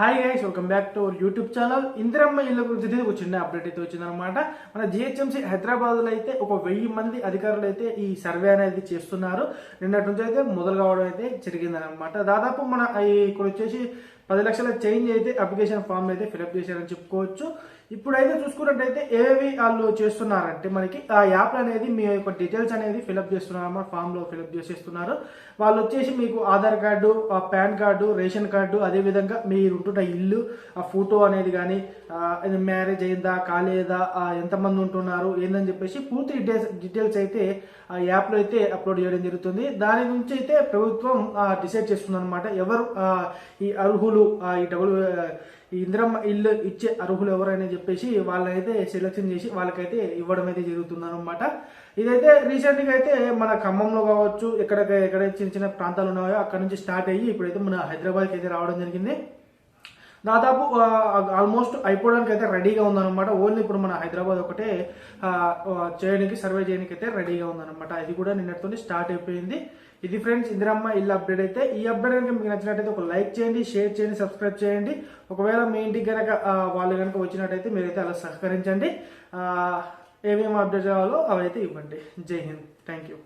Hi guys welcome back to our YouTube channel Indiramma ఇళ్ళ గురించి ఒక చిన్న అప్డేట్ అయితే వచ్చిందనమాట మన జిహెచ్ఎంసీ హైదరాబాద్లో అయితే ఒక వెయ్యి మంది అధికారులు అయితే ఈ సర్వే అనేది చేస్తున్నారు. నిన్నటి నుంచి అయితే మొదలు కావడం అయితే జరిగిందనమాట దాదాపు మన ఇక్కడ వచ్చేసి పది లక్షల చేంజ్ అయితే అప్లికేషన్ ఫామ్ అయితే ఫిలప్ చేశారని చెప్పుకోవచ్చు. ఇప్పుడైతే చూసుకున్నట్టయితే ఏవి వాళ్ళు చేస్తున్నారంటే మనకి ఆ యాప్ అనేది మీ యొక్క డీటెయిల్స్ అనేది ఫిలప్ చేస్తున్నారన్నమాట ఫామ్లో ఫిలప్ చేసేస్తున్నారు. వాళ్ళు వచ్చేసి మీకు Aadhaar card PAN card ration card అదే విధంగా మీరు ఉంటున్న ఇల్లు ఆ ఫోటో అనేది కానీ మ్యారేజ్ అయిందా కాలేదా ఎంతమంది ఉంటున్నారు ఏందని చెప్పేసి పూర్తి డీటెయిల్స్ డీటెయిల్స్ అయితే ఆ యాప్లో అయితే అప్లోడ్ చేయడం జరుగుతుంది. దాని నుంచి అయితే ప్రభుత్వం డిసైడ్ చేస్తుంది అనమాట ఎవరు ఈ అర్హులు డబ్బులు ఈ డబ్బులు ఇందిరమ్మ ఇల్లు ఇచ్చే అర్హులు ఎవరైనా చెప్పేసి వాళ్ళనైతే సెలెక్షన్ చేసి వాళ్ళకైతే ఇవ్వడం అయితే జరుగుతుంది అనమాట ఇదైతే రీసెంట్గా అయితే మన ఖమ్మంలో కావచ్చు ఎక్కడ ఎక్కడ చిన్న చిన్న ప్రాంతాలు ఉన్నాయో అక్కడ నుంచి స్టార్ట్ అయ్యి ఇప్పుడైతే మన హైదరాబాద్కి అయితే రావడం జరిగింది. దాదాపు ఆల్మోస్ట్ అయిపోవడానికి అయితే రెడీగా ఉందన్నమాట. ఓన్లీ ఇప్పుడు మన హైదరాబాద్ ఒకటే చేయడానికి సర్వే చేయడానికి అయితే రెడీగా ఉందన్నమాట. అది కూడా నిన్నటితో స్టార్ట్ అయిపోయింది. ఇది ఫ్రెండ్స్ ఇందిరమ్మ ఇల్లు అప్డేట్ అయితే. ఈ అప్డేట్ కనుక మీకు నచ్చినట్టయితే ఒక లైక్ చేయండి షేర్ చేయండి సబ్స్క్రైబ్ చేయండి. ఒకవేళ మీ ఇంటికి కనుక వాళ్ళు కనుక వచ్చినట్టయితే మీరైతే అలా సహకరించండి. ఏమేమి అప్డేట్ కావాలో అవైతే ఇవ్వండి. జై హింద్. Thank you